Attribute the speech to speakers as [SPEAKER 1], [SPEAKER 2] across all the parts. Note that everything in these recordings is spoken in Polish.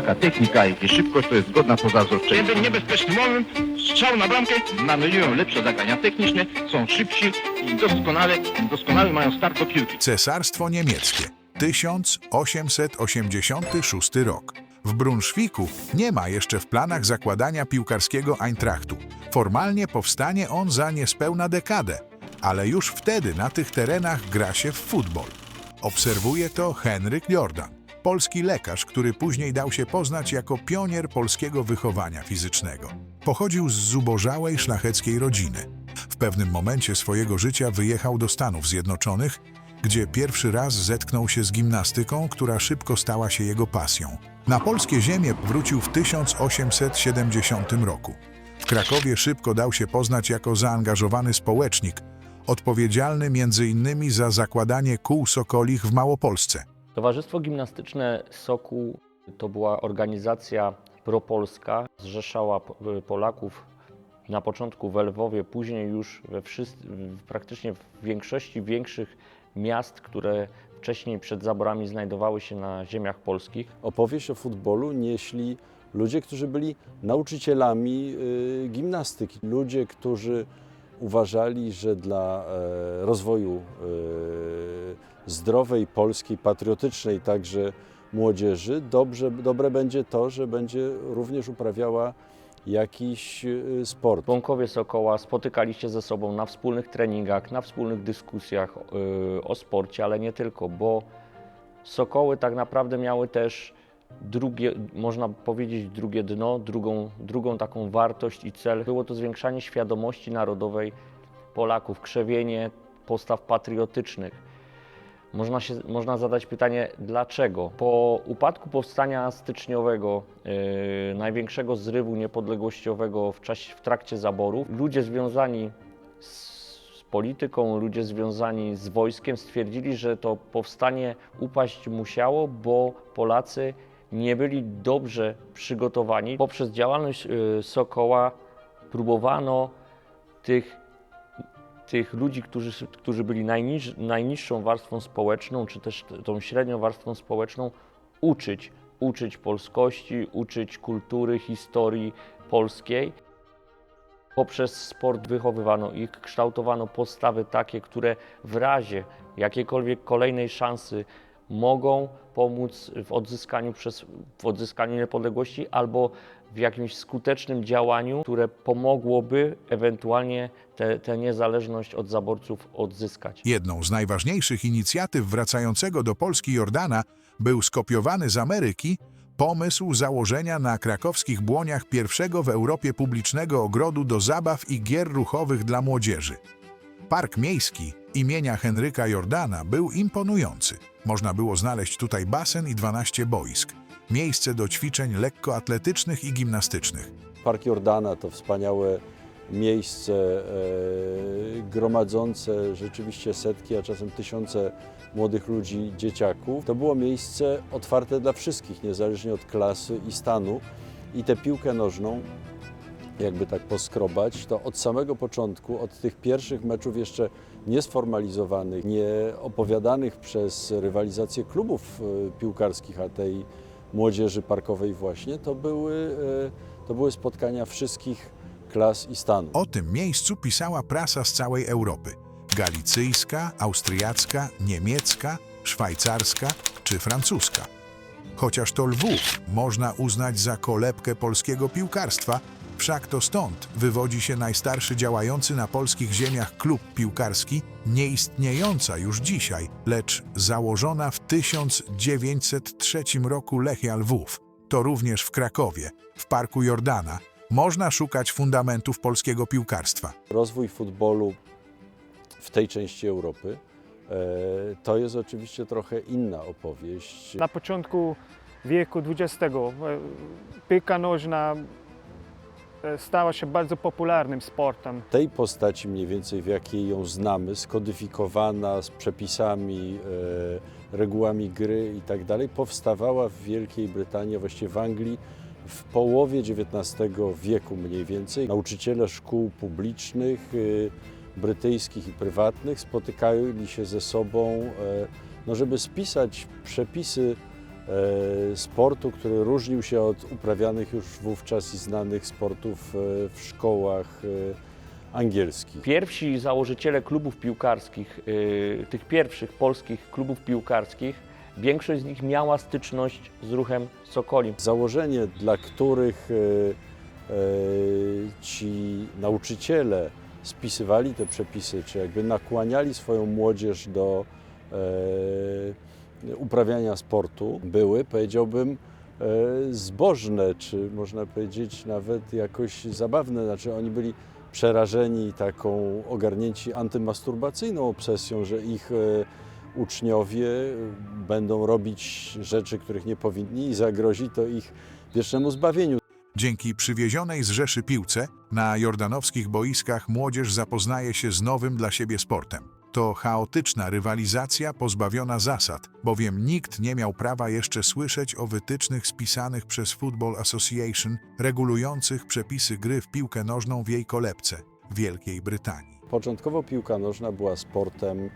[SPEAKER 1] taka technika, jak i szybkość to jest zgodna poza wzorczeniem.
[SPEAKER 2] Jeden niebezpieczny moment, strzał na bramkę.
[SPEAKER 1] Manują lepsze zagrania techniczne, są szybsi i doskonale, doskonale mają start do piłki.
[SPEAKER 3] Cesarstwo Niemieckie 1886 rok. W Brunszwiku nie ma jeszcze w planach zakładania piłkarskiego Eintrachtu. Formalnie powstanie on za niespełna dekadę, ale już wtedy na tych terenach gra się w futbol. Obserwuje to Henryk Jordan, polski lekarz, który później dał się poznać jako pionier polskiego wychowania fizycznego. Pochodził z zubożałej szlacheckiej rodziny. W pewnym momencie swojego życia wyjechał do Stanów Zjednoczonych, gdzie pierwszy raz zetknął się z gimnastyką, która szybko stała się jego pasją. Na polskie ziemie wrócił w 1870 roku. W Krakowie szybko dał się poznać jako zaangażowany społecznik, odpowiedzialny m.in. za zakładanie kół sokolich w Małopolsce.
[SPEAKER 4] Towarzystwo Gimnastyczne Sokół to była organizacja propolska, zrzeszała P- Polaków na początku w Lwowie, później już we wszyscy, praktycznie w większości większych miast, które wcześniej przed zaborami znajdowały się na ziemiach polskich.
[SPEAKER 5] opowieść o futbolu nieśli ludzie, którzy byli nauczycielami y, gimnastyki. Ludzie, którzy uważali, że dla e, rozwoju e, zdrowej, polskiej, patriotycznej także młodzieży dobrze, dobre będzie to, że będzie również uprawiała jakiś y, sport.
[SPEAKER 4] Członkowie Sokoła spotykali się ze sobą na wspólnych treningach, na wspólnych dyskusjach yy, o sporcie, ale nie tylko, bo Sokoły tak naprawdę miały też drugie, można powiedzieć, drugie dno, drugą, drugą taką wartość i cel. Było to zwiększanie świadomości narodowej Polaków, krzewienie postaw patriotycznych. Można, się, można zadać pytanie, dlaczego? Po upadku powstania styczniowego, yy, największego zrywu niepodległościowego w, czasie, w trakcie zaborów, ludzie związani z, polityką, ludzie związani z wojskiem stwierdzili, że to powstanie upaść musiało, bo Polacy nie byli dobrze przygotowani. Poprzez działalność yy, Sokoła próbowano tych tych ludzi, którzy, którzy byli najniż, najniższą warstwą społeczną, czy też tą średnią warstwą społeczną, uczyć, uczyć polskości, uczyć kultury, historii polskiej. Poprzez sport wychowywano ich, kształtowano postawy takie, które w razie jakiejkolwiek kolejnej szansy mogą pomóc w odzyskaniu, przez, w odzyskaniu niepodległości albo w jakimś skutecznym działaniu, które pomogłoby ewentualnie tę niezależność od zaborców odzyskać.
[SPEAKER 3] Jedną z najważniejszych inicjatyw wracającego do Polski Jordana był skopiowany z Ameryki pomysł założenia na krakowskich błoniach pierwszego w Europie publicznego ogrodu do zabaw i gier ruchowych dla młodzieży. Park miejski imienia Henryka Jordana był imponujący. Można było znaleźć tutaj basen i 12 boisk, miejsce do ćwiczeń lekkoatletycznych i gimnastycznych.
[SPEAKER 5] Park Jordana to wspaniałe miejsce e, gromadzące rzeczywiście setki, a czasem tysiące młodych ludzi, dzieciaków. To było miejsce otwarte dla wszystkich, niezależnie od klasy i stanu. I tę piłkę nożną, jakby tak poskrobać, to od samego początku, od tych pierwszych meczów jeszcze niesformalizowanych, nie opowiadanych przez rywalizację klubów e, piłkarskich, a tej młodzieży parkowej właśnie, to były, e, to były spotkania wszystkich klas i stanów.
[SPEAKER 3] O tym miejscu pisała prasa z całej Europy. Galicyjska, austriacka, niemiecka, szwajcarska czy francuska. Chociaż to Lwów można uznać za kolebkę polskiego piłkarstwa, wszak to stąd wywodzi się najstarszy działający na polskich ziemiach klub piłkarski, nieistniejąca już dzisiaj, lecz założona w 1903 roku Lechia Lwów. To również w Krakowie, w Parku Jordana, można szukać fundamentów polskiego piłkarstwa.
[SPEAKER 5] Rozwój futbolu w tej części Europy e, to jest oczywiście trochę inna opowieść.
[SPEAKER 6] Na początku wieku XX e, piłka nożna stała się bardzo popularnym sportem.
[SPEAKER 5] tej postaci mniej więcej, w jakiej ją znamy, skodyfikowana z przepisami, e, regułami gry i tak dalej, powstawała w Wielkiej Brytanii, a właściwie w Anglii w połowie XIX wieku mniej więcej. Nauczyciele szkół publicznych, e, brytyjskich i prywatnych spotykali się ze sobą, e, no żeby spisać przepisy e, sportu, który różnił się od uprawianych już wówczas i znanych sportów e, w szkołach e, angielskich.
[SPEAKER 4] Pierwsi założyciele klubów piłkarskich, tych pierwszych polskich klubów piłkarskich, większość z nich miała styczność z ruchem Sokoli.
[SPEAKER 5] Założenie, dla których e, e, ci nauczyciele spisywali te przepisy, czy jakby nakłaniali swoją młodzież do e, uprawiania sportu, były, powiedziałbym, e, zbożne, czy można powiedzieć nawet jakoś zabawne. Znaczy oni byli przerażeni taką, ogarnięci antymasturbacyjną obsesją, że ich e, uczniowie będą robić rzeczy, których nie powinni i zagrozi to ich wiecznemu zbawieniu.
[SPEAKER 3] Dzięki przywiezionej z Rzeszy piłce na jordanowskich boiskach młodzież zapoznaje się z nowym dla siebie sportem. To chaotyczna rywalizacja pozbawiona zasad, bowiem nikt nie miał prawa jeszcze słyszeć o wytycznych spisanych przez Football Association regulujących przepisy gry w piłkę nożną w jej kolebce, Wielkiej Brytanii.
[SPEAKER 5] Początkowo piłka nożna była sportem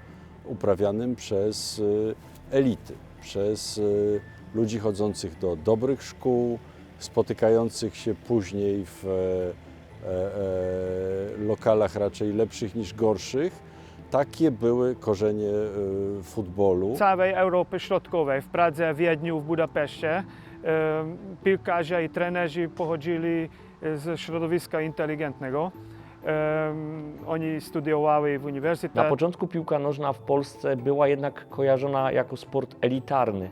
[SPEAKER 5] uprawianym przez y, elity, przez y, ludzi chodzących do dobrych szkół, spotykających się później w e, e, lokalach raczej lepszych niż gorszych. Takie były korzenie y, futbolu.
[SPEAKER 6] całej Europy Środkowej, w Pradze, Wiedniu, w Budapeszcie. em, Piłkarze i trenerzy pochodzili ze środowiska inteligentnego. Em, Oni studiowali w
[SPEAKER 4] Na
[SPEAKER 6] uniwersytecie.
[SPEAKER 4] początku piłka nożna w Polsce była jednak kojarzona jako sport elitarny.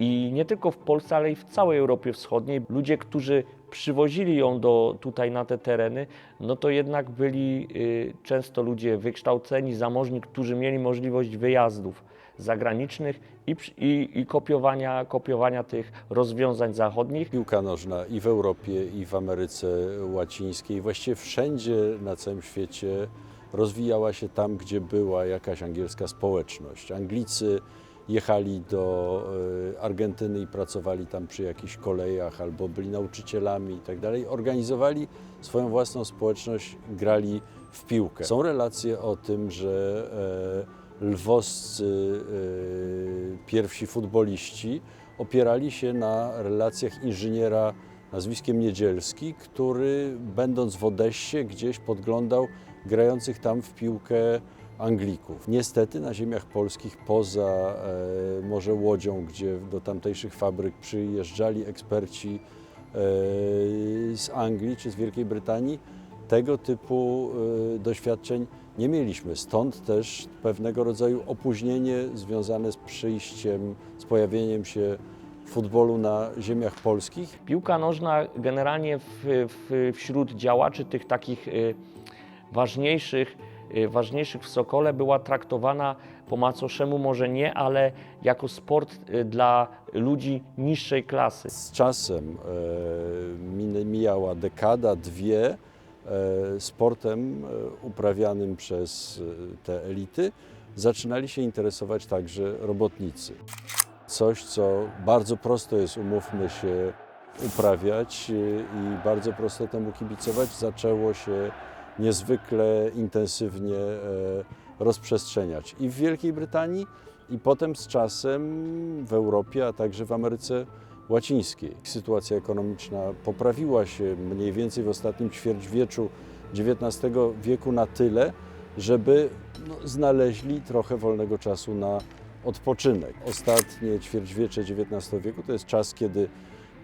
[SPEAKER 4] I nie tylko w Polsce, ale i w całej Europie Wschodniej. Ludzie, którzy przywozili ją do, tutaj na te tereny, no to jednak byli y, często ludzie wykształceni, zamożni, którzy mieli możliwość wyjazdów zagranicznych i, i, i kopiowania, kopiowania tych rozwiązań zachodnich.
[SPEAKER 5] Piłka nożna i w Europie, i w Ameryce Łacińskiej, właściwie wszędzie na całym świecie rozwijała się tam, gdzie była jakaś angielska społeczność. Anglicy jechali do e, Argentyny i pracowali tam przy jakichś kolejach albo byli nauczycielami i tak dalej. Organizowali swoją własną społeczność, grali w piłkę. Są relacje o tym, że e, lwowscy e, pierwsi futboliści opierali się na relacjach inżyniera nazwiskiem Niedzielski, który będąc w Odessie gdzieś podglądał grających tam w piłkę Anglików. Niestety na ziemiach polskich poza e, może Łodzią, gdzie do tamtejszych fabryk przyjeżdżali eksperci e, z Anglii czy z Wielkiej Brytanii, tego typu e, doświadczeń nie mieliśmy. Stąd też pewnego rodzaju opóźnienie związane z przyjściem, z pojawieniem się futbolu na ziemiach polskich.
[SPEAKER 4] Piłka nożna generalnie w, w, wśród działaczy tych takich y, ważniejszych, ważniejszych w Sokole była traktowana po macoszemu może nie, ale jako sport y, dla ludzi niższej klasy.
[SPEAKER 5] Z czasem e, mijała dekada, dwie, e, sportem e, uprawianym przez te elity zaczynali się interesować także robotnicy. Coś, co bardzo prosto jest, umówmy się, uprawiać i bardzo prosto temu kibicować, zaczęło się niezwykle intensywnie e, rozprzestrzeniać i w Wielkiej Brytanii, i potem z czasem w Europie, a także w Ameryce Łacińskiej. Sytuacja ekonomiczna poprawiła się mniej więcej w ostatnim ćwierćwieczu XIX wieku na tyle, żeby no, znaleźli trochę wolnego czasu na odpoczynek. Ostatnie ćwierćwiecze XIX wieku to jest czas, kiedy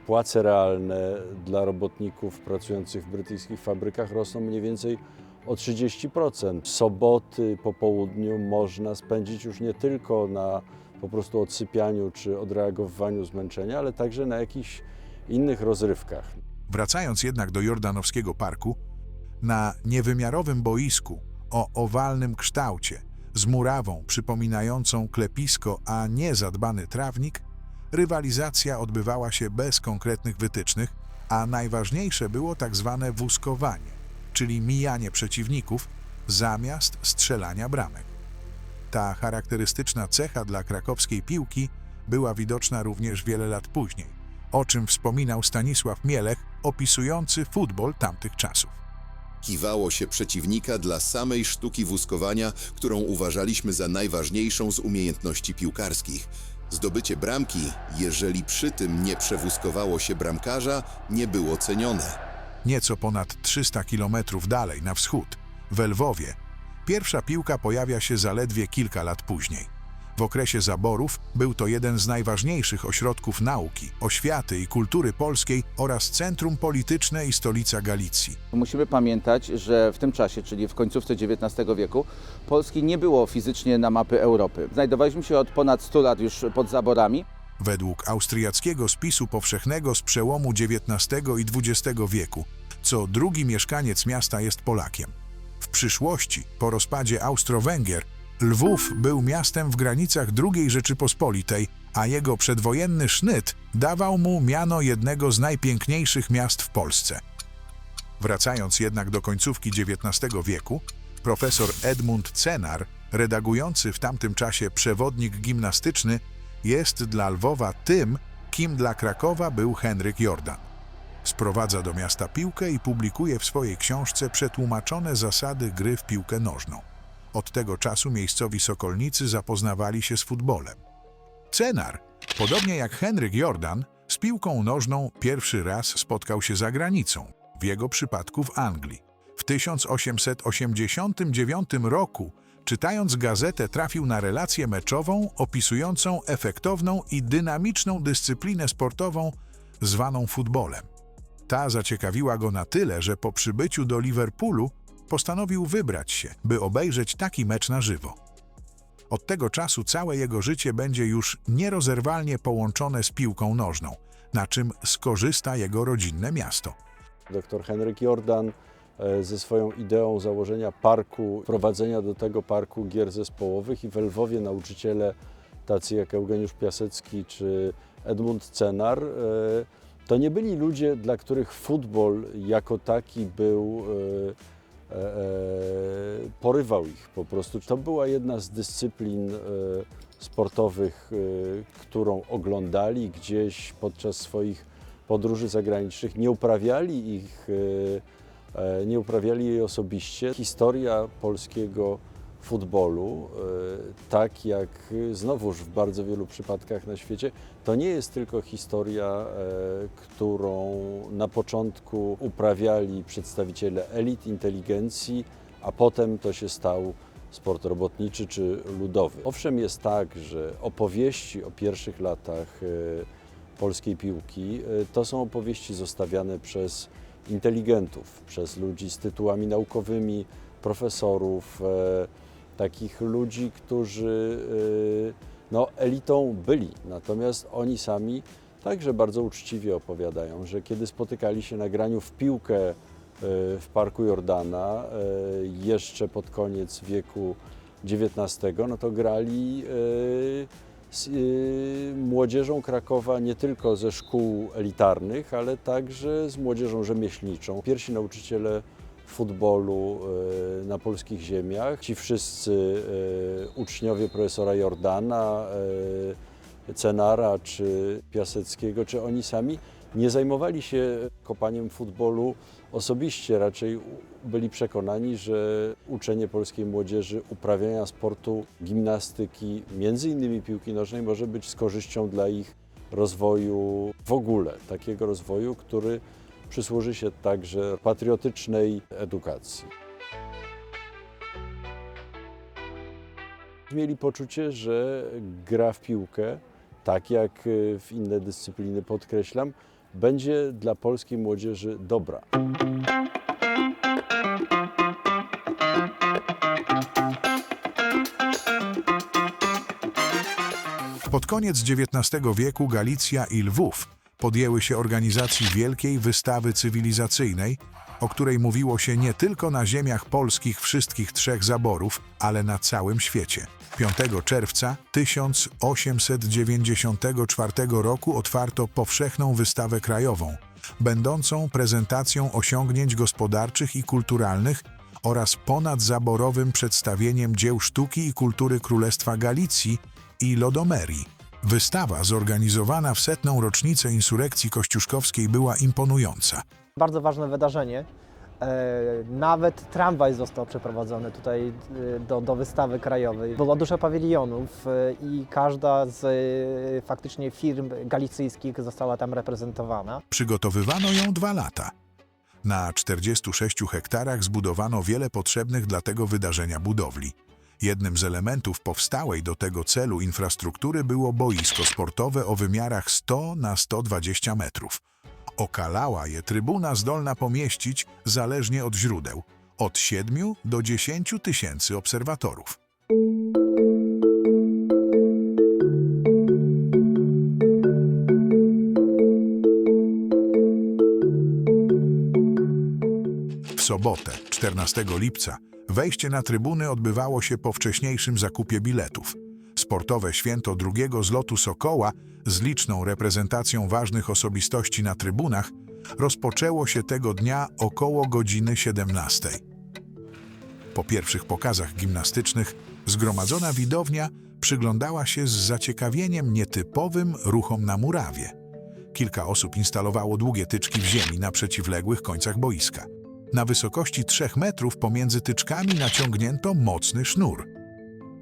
[SPEAKER 5] płace realne dla robotników pracujących w brytyjskich fabrykach rosną mniej więcej o 30%. Soboty po południu można spędzić już nie tylko na po prostu odsypianiu czy odreagowywaniu zmęczenia, ale także na jakichś innych rozrywkach.
[SPEAKER 3] Wracając jednak do Jordanowskiego Parku, na niewymiarowym boisku o owalnym kształcie, z murawą przypominającą klepisko, a nie zadbany trawnik, rywalizacja odbywała się bez konkretnych wytycznych, a najważniejsze było tak zwane wózkowanie, czyli mijanie przeciwników zamiast strzelania bramek. Ta charakterystyczna cecha dla krakowskiej piłki była widoczna również wiele lat później, o czym wspominał Stanisław Mielech, opisujący futbol tamtych czasów.
[SPEAKER 7] Kiwało się przeciwnika dla samej sztuki wózkowania, którą uważaliśmy za najważniejszą z umiejętności piłkarskich. Zdobycie bramki, jeżeli przy tym nie przewózkowało się bramkarza, nie było cenione.
[SPEAKER 3] Nieco ponad 300 kilometrów dalej, na wschód, w Lwowie, pierwsza piłka pojawia się zaledwie kilka lat później. W okresie zaborów był to jeden z najważniejszych ośrodków nauki, oświaty i kultury polskiej oraz centrum polityczne i stolica Galicji.
[SPEAKER 8] Musimy pamiętać, że w tym czasie, czyli w końcówce XIX wieku, Polski nie było fizycznie na mapy Europy. Znajdowaliśmy się od ponad 100 lat już pod zaborami.
[SPEAKER 3] Według austriackiego spisu powszechnego z przełomu XIX i XX wieku, co drugi mieszkaniec miasta jest Polakiem. W przyszłości, po rozpadzie Austro-Węgier, Lwów był miastem w granicach II Rzeczypospolitej, a jego przedwojenny sznyt dawał mu miano jednego z najpiękniejszych miast w Polsce. Wracając jednak do końcówki XIX wieku, profesor Edmund Cenar, redagujący w tamtym czasie przewodnik gimnastyczny, jest dla Lwowa tym, kim dla Krakowa był Henryk Jordan. Sprowadza do miasta piłkę i publikuje w swojej książce przetłumaczone zasady gry w piłkę nożną. Od tego czasu miejscowi sokolnicy zapoznawali się z futbolem. Cenar, podobnie jak Henryk Jordan, z piłką nożną pierwszy raz spotkał się za granicą, w jego przypadku w Anglii. W 1889 roku, czytając gazetę, trafił na relację meczową opisującą efektowną i dynamiczną dyscyplinę sportową zwaną futbolem. Ta zaciekawiła go na tyle, że po przybyciu do Liverpoolu postanowił wybrać się, by obejrzeć taki mecz na żywo. Od tego czasu całe jego życie będzie już nierozerwalnie połączone z piłką nożną, na czym skorzysta jego rodzinne miasto.
[SPEAKER 5] Dr Henryk Jordan e, ze swoją ideą założenia parku, prowadzenia do tego parku gier zespołowych i w Lwowie nauczyciele tacy jak Eugeniusz Piasecki czy Edmund Cenar, e, to nie byli ludzie, dla których futbol jako taki był, e, porywał ich po prostu. To była jedna z dyscyplin e, sportowych, e, którą oglądali gdzieś podczas swoich podróży zagranicznych, nie uprawiali ich, e, e, nie uprawiali jej osobiście. Historia polskiego futbolu, e, tak jak znowuż w bardzo wielu przypadkach na świecie, to nie jest tylko historia, e, którą na początku uprawiali przedstawiciele elit inteligencji, a potem to się stał sport robotniczy czy ludowy. Owszem, jest tak, że opowieści o pierwszych latach e, polskiej piłki to są opowieści zostawiane przez inteligentów, przez ludzi z tytułami naukowymi, profesorów, takich ludzi, którzy e, no, elitą byli. Natomiast oni sami także bardzo uczciwie opowiadają, że kiedy spotykali się na graniu w piłkę e, w Parku Jordana e, jeszcze pod koniec wieku XIX, no to grali z y, młodzieżą Krakowa nie tylko ze szkół elitarnych, ale także z młodzieżą rzemieślniczą. Pierwsi nauczyciele futbolu y, na polskich ziemiach, ci wszyscy y, uczniowie profesora Jordana, y, Cenara czy Piaseckiego, czy oni sami nie zajmowali się kopaniem futbolu osobiście, raczej byli przekonani, że uczenie polskiej młodzieży uprawiania sportu, gimnastyki, między innymi piłki nożnej, może być z korzyścią dla ich rozwoju w ogóle, takiego rozwoju, który przysłuży się także patriotycznej edukacji. Mieli poczucie, że gra w piłkę, tak jak y, w inne dyscypliny podkreślam, będzie dla polskiej młodzieży dobra.
[SPEAKER 3] Pod koniec XIX wieku Galicja i Lwów podjęły się organizacji Wielkiej Wystawy Cywilizacyjnej, o której mówiło się nie tylko na ziemiach polskich wszystkich trzech zaborów, ale na całym świecie. 5 czerwca 1894 roku otwarto powszechną wystawę krajową, będącą prezentacją osiągnięć gospodarczych i kulturalnych oraz ponadzaborowym przedstawieniem dzieł sztuki i kultury Królestwa Galicji i Lodomerii. Wystawa zorganizowana w setną rocznicę insurekcji kościuszkowskiej była imponująca.
[SPEAKER 9] Bardzo ważne wydarzenie, E, Nawet tramwaj został przeprowadzony tutaj e, do, do wystawy krajowej. Było dużo pawilionów e, i każda z faktycznie firm galicyjskich została tam reprezentowana.
[SPEAKER 3] Przygotowywano ją dwa lata. Na 46 hektarach zbudowano wiele potrzebnych dla tego wydarzenia budowli. Jednym z elementów powstałej do tego celu infrastruktury było boisko sportowe o wymiarach 100 na 120 metrów. Okalała je trybuna zdolna pomieścić, zależnie od źródeł, od 7 do 10 tysięcy obserwatorów. W sobotę, 14 lipca, wejście na trybuny odbywało się po wcześniejszym zakupie biletów. Sportowe święto drugiego zlotu Sokoła z liczną reprezentacją ważnych osobistości na trybunach rozpoczęło się tego dnia około godziny 17. Po pierwszych pokazach gimnastycznych zgromadzona widownia przyglądała się z zaciekawieniem nietypowym ruchom na murawie. Kilka osób instalowało długie tyczki w ziemi na przeciwległych końcach boiska. Na wysokości 3 metrów pomiędzy tyczkami naciągnięto mocny sznur.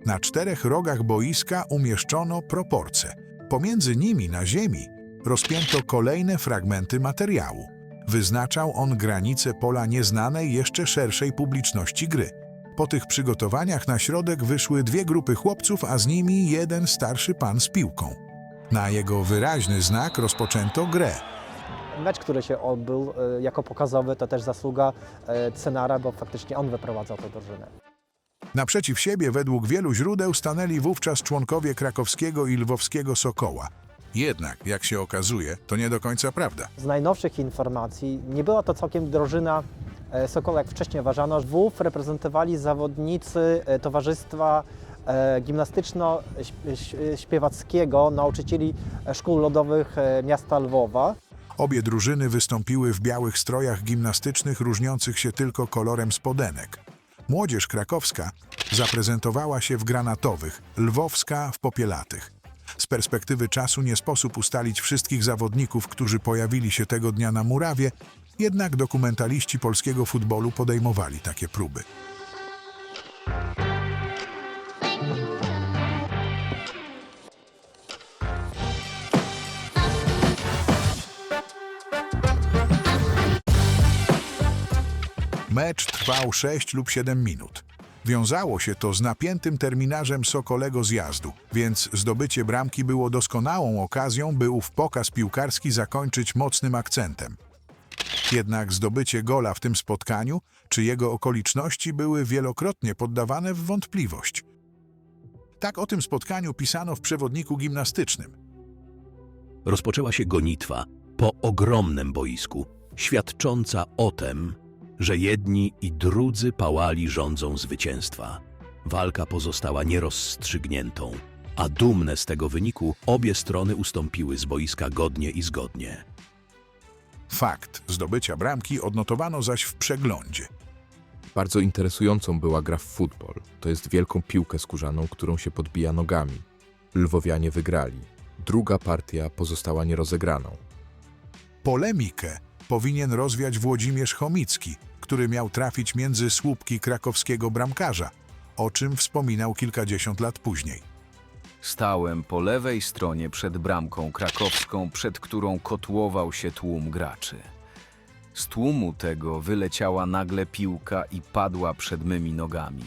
[SPEAKER 3] Na czterech rogach boiska umieszczono proporce. Pomiędzy nimi na ziemi rozpięto kolejne fragmenty materiału. Wyznaczał on granice pola nieznanej jeszcze szerszej publiczności gry. Po tych przygotowaniach na środek wyszły dwie grupy chłopców, a z nimi jeden starszy pan z piłką. Na jego wyraźny znak rozpoczęto grę.
[SPEAKER 9] Mecz, który się odbył e, jako pokazowy, to też zasługa e, Cenara, bo faktycznie on wyprowadzał tę drużynę.
[SPEAKER 3] Naprzeciw siebie, według wielu źródeł, stanęli wówczas członkowie krakowskiego i lwowskiego Sokoła. Jednak, jak się okazuje, to nie do końca prawda.
[SPEAKER 9] Z najnowszych informacji nie była to całkiem drużyna e, Sokola, jak wcześniej uważano. WUF reprezentowali zawodnicy Towarzystwa Gimnastyczno-Śpiewackiego, nauczycieli szkół lodowych miasta Lwowa.
[SPEAKER 3] Obie drużyny wystąpiły w białych strojach gimnastycznych różniących się tylko kolorem spodenek. Młodzież krakowska zaprezentowała się w granatowych, lwowska w popielatych. Z perspektywy czasu nie sposób ustalić wszystkich zawodników, którzy pojawili się tego dnia na murawie, jednak dokumentaliści polskiego futbolu podejmowali takie próby. Mecz trwał 6 lub 7 minut. Wiązało się to z napiętym terminarzem Sokolego zjazdu, więc zdobycie bramki było doskonałą okazją, by ów pokaz piłkarski zakończyć mocnym akcentem. Jednak zdobycie gola w tym spotkaniu, czy jego okoliczności były wielokrotnie poddawane w wątpliwość. Tak o tym spotkaniu pisano w przewodniku gimnastycznym.
[SPEAKER 10] rozpoczęła się gonitwa po ogromnym boisku, świadcząca o tym, że jedni i drudzy pałali rządzą zwycięstwa. Walka pozostała nierozstrzygniętą, a dumne z tego wyniku obie strony ustąpiły z boiska godnie i zgodnie.
[SPEAKER 3] Fakt zdobycia bramki odnotowano zaś w przeglądzie.
[SPEAKER 11] Bardzo interesującą była gra w futbol. To jest wielką piłkę skórzaną, którą się podbija nogami. Lwowianie wygrali. Druga partia pozostała nierozegraną.
[SPEAKER 3] Polemikę powinien rozwiać Włodzimierz Chomicki, który miał trafić między słupki krakowskiego bramkarza, o czym wspominał kilkadziesiąt lat później.
[SPEAKER 12] Stałem po lewej stronie przed bramką krakowską, przed którą kotłował się tłum graczy. Z tłumu tego wyleciała nagle piłka i padła przed mymi nogami.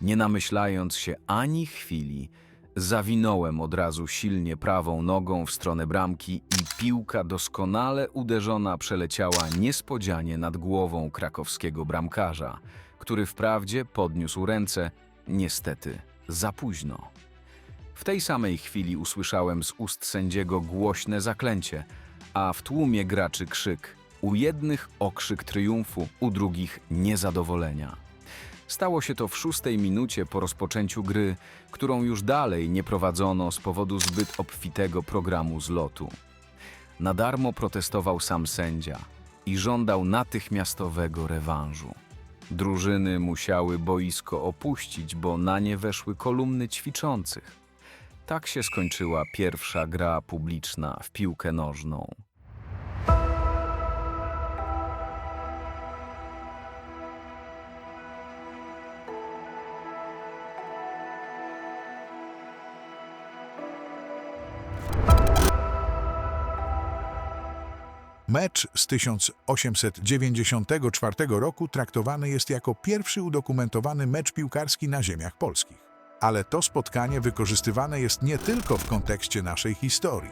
[SPEAKER 12] Nie namyślając się ani chwili, zawinąłem od razu silnie prawą nogą w stronę bramki i piłka doskonale uderzona przeleciała niespodzianie nad głową krakowskiego bramkarza, który wprawdzie podniósł ręce, niestety za późno. W tej samej chwili usłyszałem z ust sędziego głośne zaklęcie, a w tłumie graczy krzyk. U jednych okrzyk triumfu, u drugich niezadowolenia. Stało się to w szóstej minucie po rozpoczęciu gry, którą już dalej nie prowadzono z powodu zbyt obfitego programu zlotu. Na darmo protestował sam sędzia i żądał natychmiastowego rewanżu. Drużyny musiały boisko opuścić, bo na nie weszły kolumny ćwiczących. Tak się skończyła pierwsza gra publiczna w piłkę nożną.
[SPEAKER 3] Mecz z 1894 roku traktowany jest jako pierwszy udokumentowany mecz piłkarski na ziemiach polskich. Ale to spotkanie wykorzystywane jest nie tylko w kontekście naszej historii.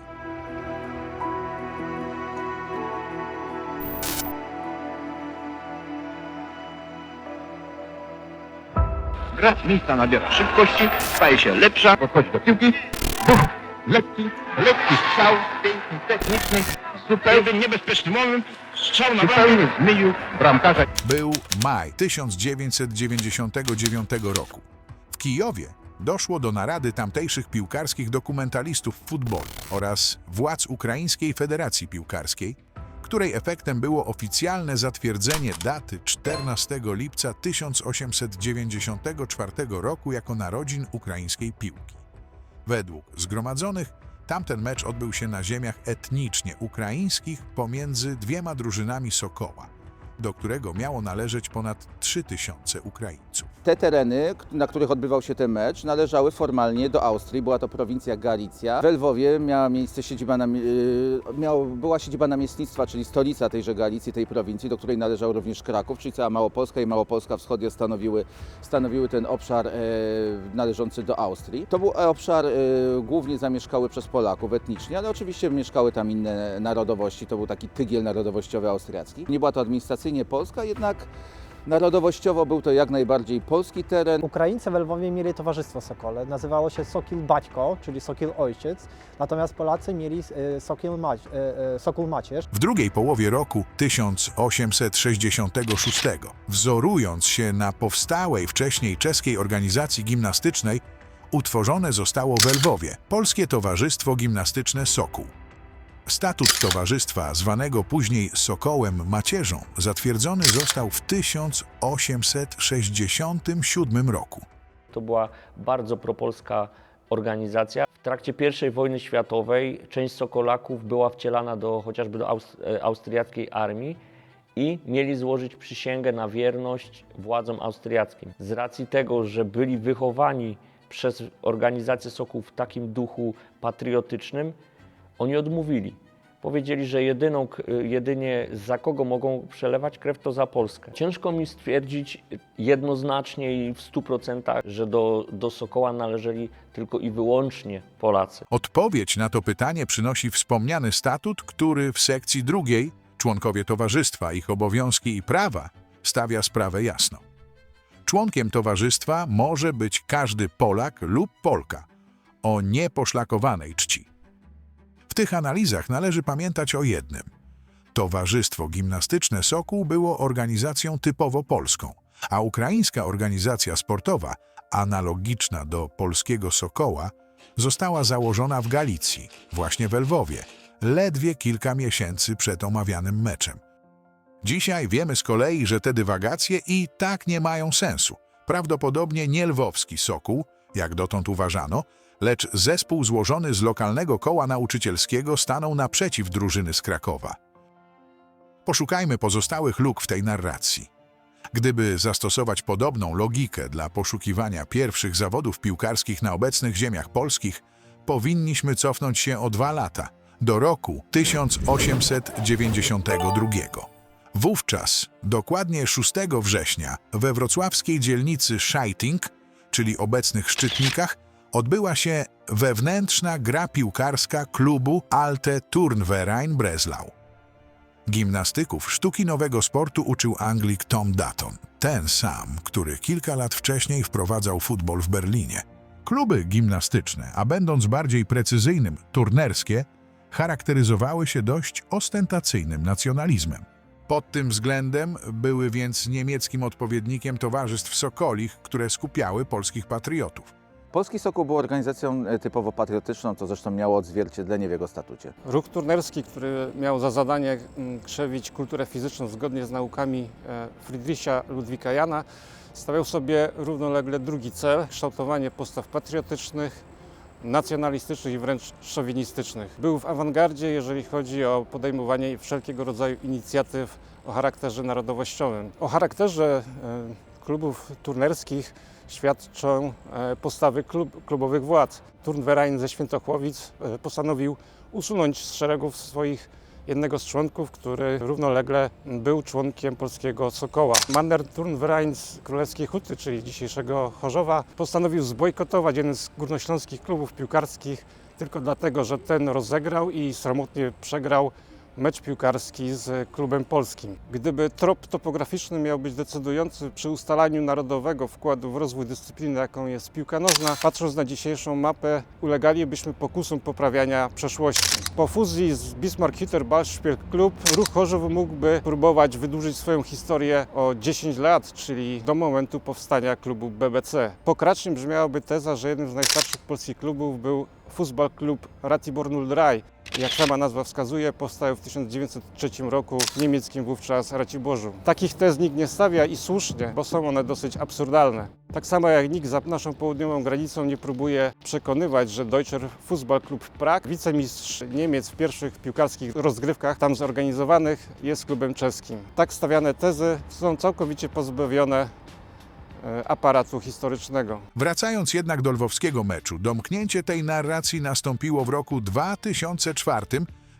[SPEAKER 1] Gra z miejsca nabiera szybkości, staje się lepsza, podchodzi do piłki. Buch, lekki, lekki strzał, piękny, techniczny, zupełnie,
[SPEAKER 2] niebezpiecznym momentem strzał na bramkę.
[SPEAKER 1] zupełnie zmienił bramkarza.
[SPEAKER 3] Był maj 1999 roku. W Kijowie doszło do narady tamtejszych piłkarskich dokumentalistów futbolu oraz władz Ukraińskiej Federacji Piłkarskiej, której efektem było oficjalne zatwierdzenie daty 14 lipca 1894 roku jako narodzin ukraińskiej piłki. Według zgromadzonych, tamten mecz odbył się na ziemiach etnicznie ukraińskich pomiędzy dwiema drużynami Sokoła, do którego miało należeć ponad 3000 Ukraińców.
[SPEAKER 8] Te tereny, na których odbywał się ten mecz, należały formalnie do Austrii. Była to prowincja Galicja. W Lwowie miała miejsce siedziba namie- yy, miał, była siedziba namiestnictwa, czyli stolica tejże Galicji, tej prowincji, do której należał również Kraków, czyli cała Małopolska i Małopolska Wschodnia stanowiły, stanowiły ten obszar e, należący do Austrii. To był obszar e, głównie zamieszkały przez Polaków etnicznie, ale oczywiście mieszkały tam inne narodowości. To był taki tygiel narodowościowy austriacki. Nie była to administracyjnie Polska, jednak Narodowościowo był to jak najbardziej polski teren.
[SPEAKER 9] Ukraińcy w Lwowie mieli towarzystwo Sokole, nazywało się Sokil Baćko, czyli Sokil Ojciec, natomiast Polacy mieli e, Sokil Mac, e, e, Sokół Macierz.
[SPEAKER 3] W drugiej połowie roku 1866, wzorując się na powstałej wcześniej czeskiej organizacji gimnastycznej, utworzone zostało w Lwowie Polskie Towarzystwo Gimnastyczne Sokół. Statut towarzystwa, zwanego później Sokołem Macierzą, zatwierdzony został w 1867 roku.
[SPEAKER 4] To była bardzo propolska organizacja. W trakcie I wojny światowej część Sokolaków była wcielana do, chociażby do e, austriackiej armii i mieli złożyć przysięgę na wierność władzom austriackim. Z racji tego, że byli wychowani przez organizację Sokół w takim duchu patriotycznym, oni odmówili. Powiedzieli, że jedyną, jedynie za kogo mogą przelewać krew, to za Polskę. Ciężko mi stwierdzić jednoznacznie i w 100%, że do, do Sokoła należeli tylko i wyłącznie Polacy.
[SPEAKER 3] Odpowiedź na to pytanie przynosi wspomniany statut, który w sekcji drugiej członkowie towarzystwa, ich obowiązki i prawa stawia sprawę jasno. Członkiem towarzystwa może być każdy Polak lub Polka o nieposzlakowanej czci. Tych analizach należy pamiętać o jednym. Towarzystwo Gimnastyczne Sokół było organizacją typowo polską, a ukraińska organizacja sportowa, analogiczna do polskiego Sokoła, została założona w Galicji, właśnie w Lwowie, ledwie kilka miesięcy przed omawianym meczem. Dzisiaj wiemy z kolei, że te dywagacje i tak nie mają sensu. Prawdopodobnie nie lwowski Sokół, jak dotąd uważano, lecz zespół złożony z lokalnego koła nauczycielskiego stanął naprzeciw drużyny z Krakowa. Poszukajmy pozostałych luk w tej narracji. Gdyby zastosować podobną logikę dla poszukiwania pierwszych zawodów piłkarskich na obecnych ziemiach polskich, powinniśmy cofnąć się o dwa lata, do roku 1892. Wówczas, dokładnie 6 września, we wrocławskiej dzielnicy Szajting, czyli obecnych Szczytnikach, odbyła się wewnętrzna gra piłkarska klubu Alte Turnverein Breslau. Gimnastyków sztuki nowego sportu uczył Anglik Tom Dutton, ten sam, który kilka lat wcześniej wprowadzał futbol w Berlinie. Kluby gimnastyczne, a będąc bardziej precyzyjnym, turnerskie, charakteryzowały się dość ostentacyjnym nacjonalizmem. Pod tym względem były więc niemieckim odpowiednikiem towarzystw sokolich, które skupiały polskich patriotów.
[SPEAKER 8] Polski Sokół był organizacją e, typowo patriotyczną, to zresztą miało odzwierciedlenie w jego statucie.
[SPEAKER 13] Ruch turnerski, który miał za zadanie mm, krzewić kulturę fizyczną zgodnie z naukami e, Friedricha Ludwika Jana, stawiał sobie równolegle drugi cel kształtowanie postaw patriotycznych, nacjonalistycznych i wręcz szowinistycznych. Był w awangardzie, jeżeli chodzi o podejmowanie wszelkiego rodzaju inicjatyw o charakterze narodowościowym. O charakterze e, klubów turnerskich świadczą e, postawy klub, klubowych władz. Turnverein ze Świętochłowic e, postanowił usunąć z szeregów swoich jednego z członków, który równolegle był członkiem polskiego Sokoła. Manner Turnverein z Królewskiej Huty, czyli dzisiejszego Chorzowa, postanowił zbojkotować jeden z górnośląskich klubów piłkarskich tylko dlatego, że ten rozegrał i sromotnie przegrał mecz piłkarski z klubem polskim. Gdyby trop topograficzny miał być decydujący przy ustalaniu narodowego wkładu w rozwój dyscypliny, jaką jest piłka nożna, patrząc na dzisiejszą mapę, ulegalibyśmy pokusom poprawiania przeszłości. Po fuzji z Bismarck Hütter Ballspiel Klub ruch Chorzów mógłby próbować wydłużyć swoją historię o 10 lat, czyli do momentu powstania klubu BBC. Pokracznie brzmiałaby teza, że jednym z najstarszych polskich klubów był Futbol Klub Ratibor 03. Jak sama nazwa wskazuje, powstał w 1903 roku w niemieckim wówczas Raciborzu. Takich tez nikt nie stawia i słusznie, bo są one dosyć absurdalne. Tak samo jak nikt za naszą południową granicą nie próbuje przekonywać, że Deutscher Fußball Club Prag, wicemistrz Niemiec w pierwszych piłkarskich rozgrywkach tam zorganizowanych, jest klubem czeskim. Tak stawiane tezy są całkowicie pozbawione aparatu historycznego.
[SPEAKER 3] Wracając jednak do lwowskiego meczu, domknięcie tej narracji nastąpiło w roku 2004,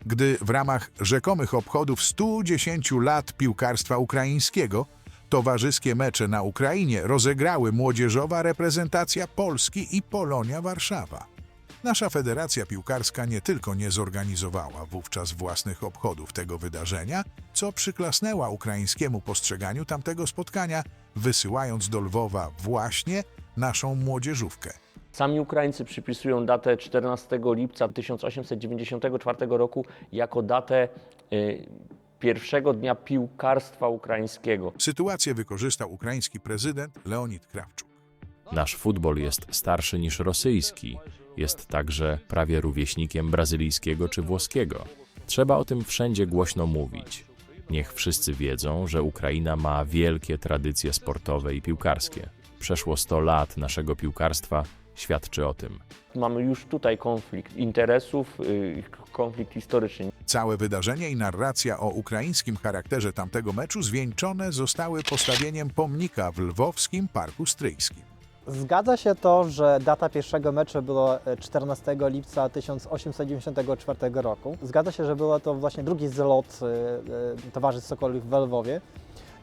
[SPEAKER 3] gdy w ramach rzekomych obchodów 110 lat piłkarstwa ukraińskiego towarzyskie mecze na Ukrainie rozegrały młodzieżowa reprezentacja Polski i Polonia Warszawa. Nasza federacja piłkarska nie tylko nie zorganizowała wówczas własnych obchodów tego wydarzenia, co przyklasnęła ukraińskiemu postrzeganiu tamtego spotkania, wysyłając do Lwowa właśnie naszą młodzieżówkę.
[SPEAKER 4] Sami Ukraińcy przypisują datę 14 lipca 1894 roku jako datę y, pierwszego dnia piłkarstwa ukraińskiego.
[SPEAKER 3] Sytuację wykorzystał ukraiński prezydent Leonid Krawczuk.
[SPEAKER 14] Nasz futbol jest starszy niż rosyjski. Jest także prawie rówieśnikiem brazylijskiego czy włoskiego. Trzeba o tym wszędzie głośno mówić. Niech wszyscy wiedzą, że Ukraina ma wielkie tradycje sportowe i piłkarskie. Przeszło 100 lat naszego piłkarstwa świadczy o tym.
[SPEAKER 4] Mamy już tutaj konflikt interesów, y, konflikt historyczny.
[SPEAKER 3] Całe wydarzenie i narracja o ukraińskim charakterze tamtego meczu zwieńczone zostały postawieniem pomnika w lwowskim Parku Stryjskim.
[SPEAKER 9] Zgadza się to, że data pierwszego meczu była e, 14 lipca 1894 roku. Zgadza się, że był to właśnie drugi zlot e, e, Towarzystw Sokolich w Lwowie.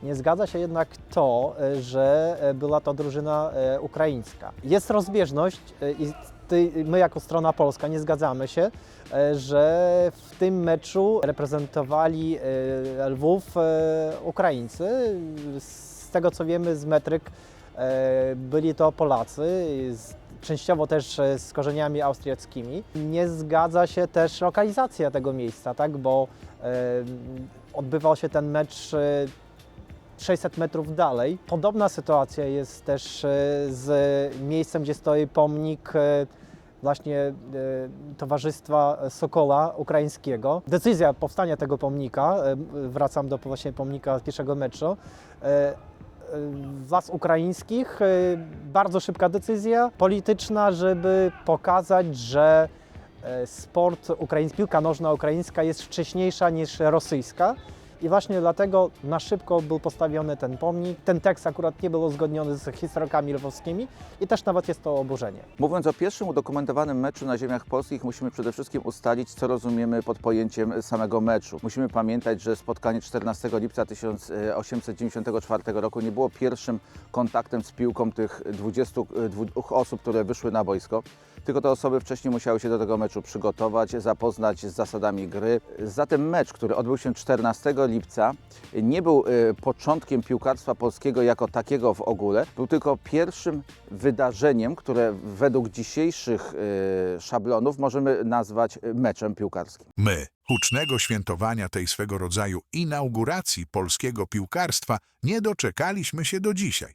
[SPEAKER 9] Nie zgadza się jednak to, e, że e, była to drużyna e, ukraińska. Jest rozbieżność e, i my jako strona polska nie zgadzamy się, e, że w tym meczu reprezentowali e, Lwów e, Ukraińcy. Z tego co wiemy z metryk e, byli to Polacy, częściowo też e, z korzeniami austriackimi. Nie zgadza się też lokalizacja tego miejsca, tak, bo e, odbywał się ten mecz e, 600 metrów dalej. Podobna sytuacja jest też e, z miejscem, gdzie stoi pomnik e, właśnie e, Towarzystwa Sokoła Ukraińskiego. Decyzja powstania tego pomnika, e, wracam do właśnie pomnika pierwszego meczu, e, e, władz ukraińskich, e, bardzo szybka decyzja polityczna, żeby pokazać, że e, sport ukraiński, piłka nożna ukraińska jest wcześniejsza niż rosyjska. I właśnie dlatego na szybko był postawiony ten pomnik. Ten tekst akurat nie był uzgodniony z historykami lwowskimi i też nawet jest to oburzenie.
[SPEAKER 8] Mówiąc o pierwszym udokumentowanym meczu na ziemiach polskich, musimy przede wszystkim ustalić, co rozumiemy pod pojęciem samego meczu. Musimy pamiętać, że spotkanie 14 lipca 1894 roku nie było pierwszym kontaktem z piłką tych 22 osób, które wyszły na boisko, tylko te osoby wcześniej musiały się do tego meczu przygotować, zapoznać z zasadami gry. Zatem mecz, który odbył się 14 lipca, nie był e, początkiem piłkarstwa polskiego jako takiego w ogóle, był tylko pierwszym wydarzeniem, które według dzisiejszych e, szablonów możemy nazwać e, meczem piłkarskim.
[SPEAKER 3] My, hucznego świętowania tej swego rodzaju inauguracji polskiego piłkarstwa, nie doczekaliśmy się do dzisiaj.